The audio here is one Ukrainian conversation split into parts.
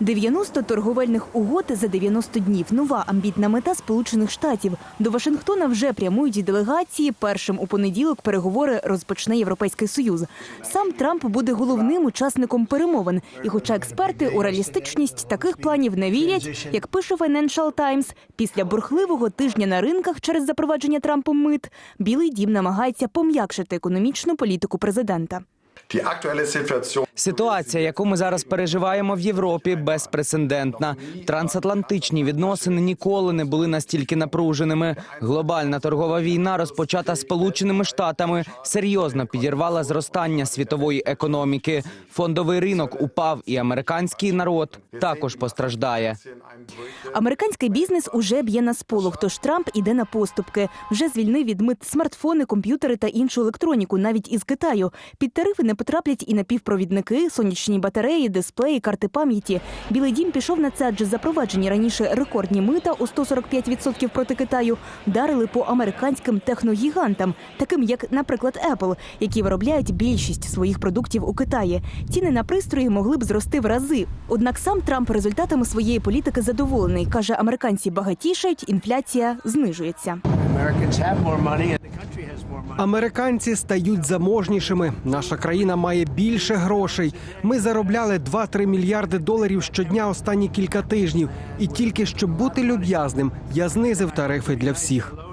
90 торговельних угод за 90 днів. Нова амбітна мета Сполучених Штатів. До Вашингтона вже прямують делегації. Першим у понеділок переговори розпочне Європейський Союз. Сам Трамп буде головним учасником перемовин. І, хоча експерти у реалістичність таких планів не вірять, як пише Financial Times, після бурхливого тижня на ринках через запровадження Трампом мит, Білий Дім намагається пом'якшити економічну політику президента. Ситуація, яку ми зараз переживаємо в Європі, безпрецедентна. Трансатлантичні відносини ніколи не були настільки напруженими. Глобальна торгова війна, розпочата Сполученими Штатами, серйозно підірвала зростання світової економіки. Фондовий ринок упав, і американський народ також постраждає. Американський бізнес уже б'є на сполох, тож Трамп іде на поступки. Вже звільнив від мит смартфони, комп'ютери та іншу електроніку, навіть із Китаю. Під тарифи не потраплять і напівпровідники, сонячні батареї, дисплеї, карти пам'яті. Білий дім пішов на це, адже запроваджені раніше рекордні мита у 145% проти Китаю вдарили по американським техногігантам, таким як, наприклад, Apple, які виробляють більшість своїх продуктів у Китаї. Ціни на пристрої могли б зрости в рази. Однак сам Трамп результатами своєї політики задоволений. каже, американці багатішають, інфляція знижується. Американці стають заможнішими. Наша країна має більше грошей. Ми заробляли 2-3 мільярди доларів щодня останні кілька тижнів. І тільки щоб бути люб'язним, я знизив тарифи для всіх.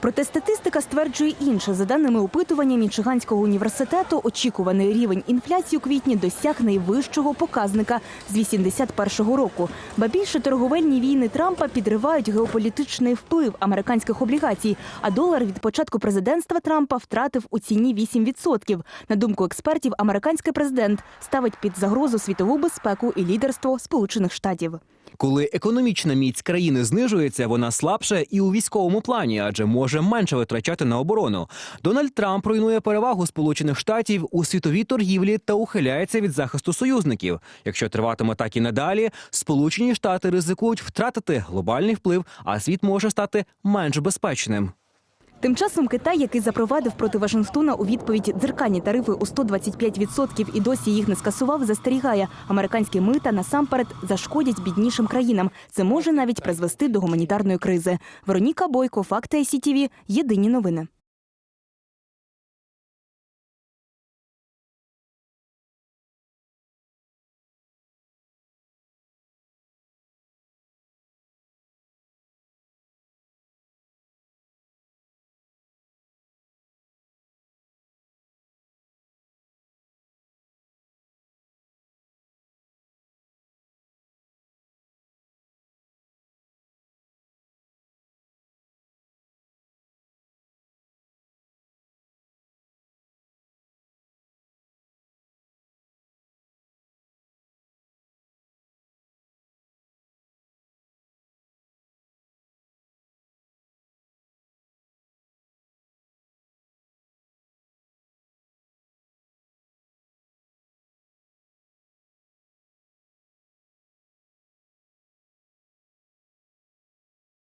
Проте статистика стверджує інше. За даними опитування Мічиганського університету, очікуваний рівень інфляції у квітні досяг найвищого показника з 81-го року. Ба більше торговельні війни Трампа підривають геополітичний вплив американських облігацій. А долар від початку президентства Трампа втратив у ціні 8%. На думку експертів, американський президент ставить під загрозу світову безпеку і лідерство Сполучених Штатів. Коли економічна міць країни знижується, вона слабше і у військовому плані, адже може менше витрачати на оборону. Дональд Трамп руйнує перевагу Сполучених Штатів у світовій торгівлі та ухиляється від захисту союзників. Якщо триватиме так і надалі, Сполучені Штати ризикують втратити глобальний вплив, а світ може стати менш безпечним. Тим часом Китай, який запровадив проти Вашингтона у відповідь дзеркальні тарифи у 125% і досі їх не скасував, застерігає. Американські мита насамперед зашкодять біднішим країнам. Це може навіть призвести до гуманітарної кризи. Вероніка Бойко, Факти СІТІВІ. Єдині новини.